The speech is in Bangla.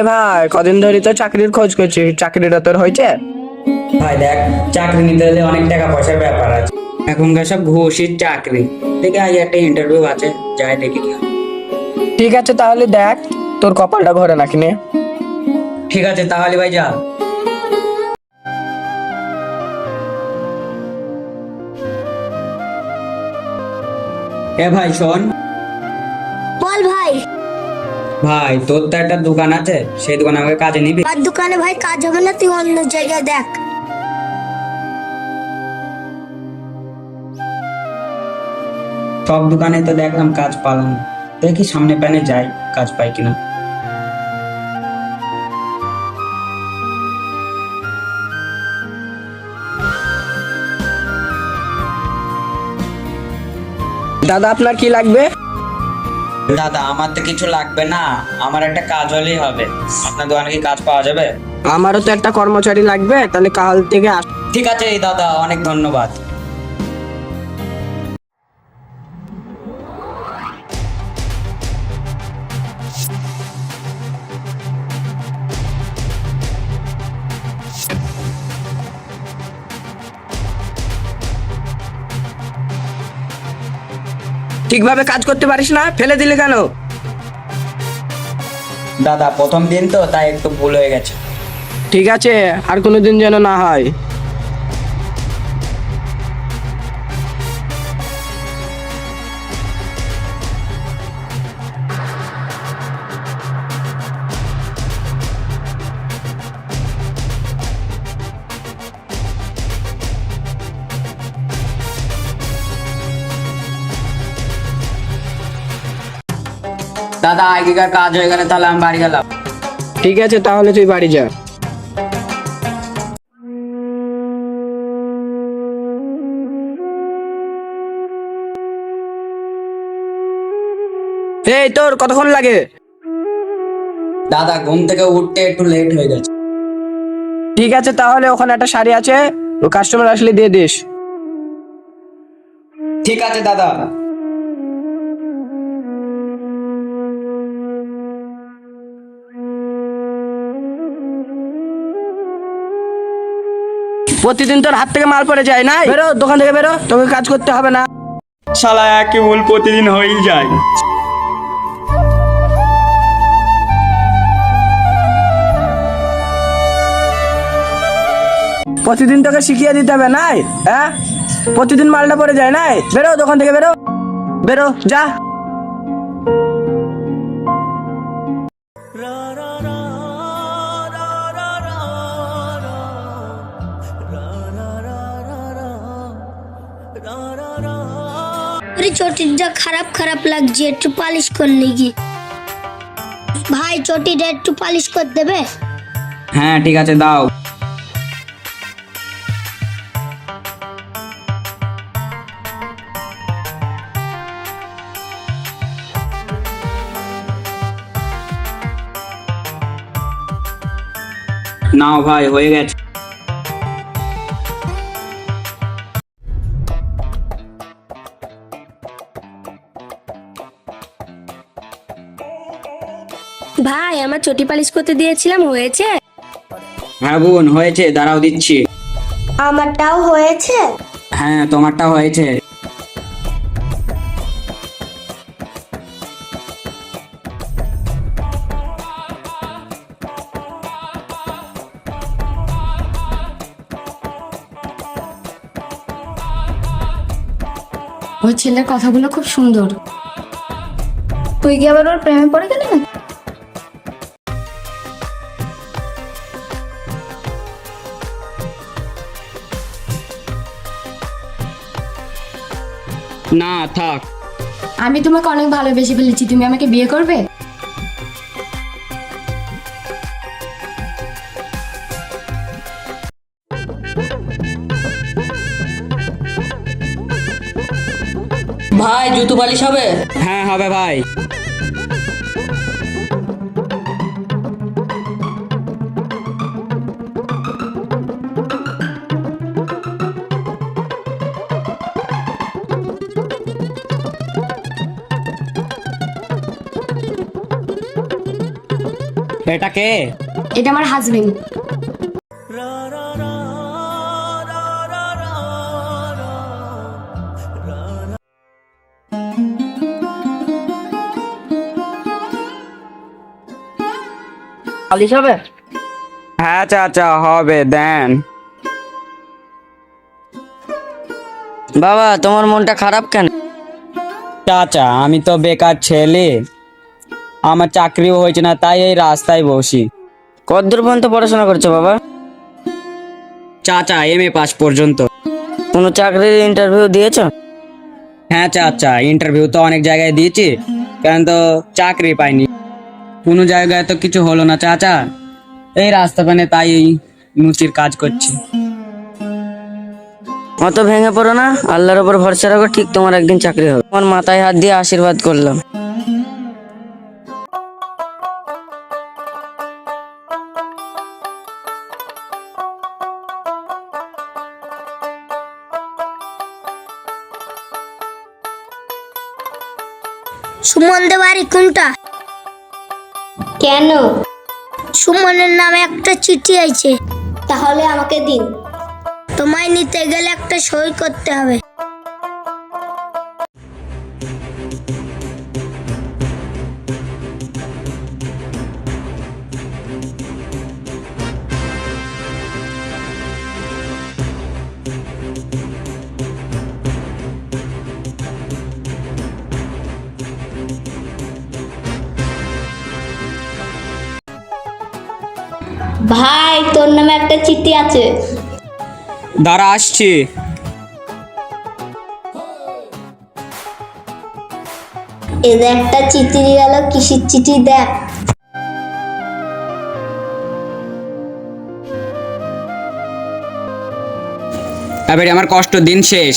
এ ভাই কদিন ধরে তো চাকরির খোঁজ করছি। চাকরিটা তোর হয়েছে? ভাই দেখ চাকরি নিতে হলে অনেক টাকা পয়সার ব্যাপার আছে। এখনকার সব ঘুষির চাকরি। দেখে আজ একটা ইন্টারভিউ আছে যাই দেখি কি ঠিক আছে তাহলে দেখ তোর কপালটা ঘরে নাকি নে। ঠিক আছে তাহলে ভাই যা। এ ভাই শোন। বল ভাই। ভাই তোর তো একটা দোকান আছে সেই দোকানে আমাকে কাজে নিবি। আর দোকানে ভাই কাজ হবে না তুই অন্য জায়গায় দেখ। সব দোকানে তো দেখলাম কাজ পালাম দেখি সামনে প্যানে যাই কাজ পাই কিনা। দাদা আপনার কি লাগবে? দাদা আমার তো কিছু লাগবে না। আমার একটা কাজ হলেই হবে। আপনার দোকানে কি কাজ পাওয়া যাবে? আমারও তো একটা কর্মচারী লাগবে তাহলে কাল থেকে আস ঠিক আছে দাদা অনেক ধন্যবাদ। ঠিকভাবে কাজ করতে পারিস না ফেলে দিলে কেন? দাদা প্রথম দিন তো তাই একটু ভুল হয়ে গেছে। ঠিক আছে আর কোনো দিন যেন না হয়। দাদা আগেকার কাজ হয়ে গেলে তাহলে আমি বাড়ি গেলাম। ঠিক আছে তাহলে তুই বাড়ি যা। এই তোর কতক্ষণ লাগে? দাদা ঘুম থেকে উঠতে একটু লেট হয়ে গেছে। ঠিক আছে তাহলে ওখানে একটা শাড়ি আছে ও কাস্টমার আসলে দিয়ে দিস। ঠিক আছে দাদা। প্রতিদিন তোর হাত থেকে মাল পড়ে যায় না বেরো দোকান থেকে বেরো তোকে কাজ করতে হবে না। শালা একই ভুল প্রতিদিন হয়েই যায়। প্রতিদিন তোকে শিখিয়ে দিতে হবে নাই? হ্যাঁ? প্রতিদিন মালটা পড়ে যায় নাই? বেরো দোকান থেকে বেরো। বেরো যা। আরে চটিটা খারাপ খারাপ লাগছে একটু পালিশ করলে কি ভাই চটিটা একটু পালিশ করে দেবে হ্যাঁ ঠিক আছে দাও নাও ভাই হয়ে গেছে ভাই আমার চটি পালিশ করতে দিয়েছিলাম হয়েছে? হ্যাঁ বোন হয়েছে দাঁড়াও দিচ্ছি। আমারটাও হয়েছে? হ্যাঁ তোমারটা হয়েছে। ওই ছেলের কথাগুলো খুব সুন্দর। তুই কি আবার ওর প্রেমে পড়ে গেলি না না থাক। আমি তোমাকে অনেক ভালোবেসে ফেলেছি। তুমি আমাকে বিয়ে করবে? ভাই জুতো পালিশ হবে? হ্যাঁ হবে ভাই। এটা কে? এটা আমার হাজবেন্ড পালিশ হবে? হ্যাঁ চাচা হবে দেন। বাবা তোমার মনটা খারাপ কেন? চাচা আমি তো বেকার ছেলে। আমার চাকরিও হয়েছে না তাই এই রাস্তায় বসি। কতদূর পর্যন্ত পড়াশোনা করছ বাবা? চাচা এম এ পাস পর্যন্ত। কোনো চাকরির ইন্টারভিউ দিয়েছ? হ্যাঁ চাচা ইন্টারভিউ তো অনেক জায়গায় দিয়েছি কারণ তো চাকরি পাইনি। কোনো জায়গায় তো কিছু হলো না চাচা। এই রাস্তা পানে তাই এই মুচির কাজ করছি। অত ভেঙে পড়ো না আল্লাহর উপর ভরসা রাখো ঠিক তোমার একদিন চাকরি হবে। তোমার মাথায় হাত দিয়ে আশীর্বাদ করলাম। সুমনদের বাড়ি কোনটা? কেন? সুমনের নামে একটা চিঠি আছে তাহলে আমাকে দিন। তোমায় নিতে গেলে একটা সই করতে হবে। ভাই তোর নামে একটা চিঠি আছে। দাঁড়া আসছি। এদের একটা চিঠি গেল কিসির চিঠি দেখ। এবারে আমার কষ্ট দিন শেষ।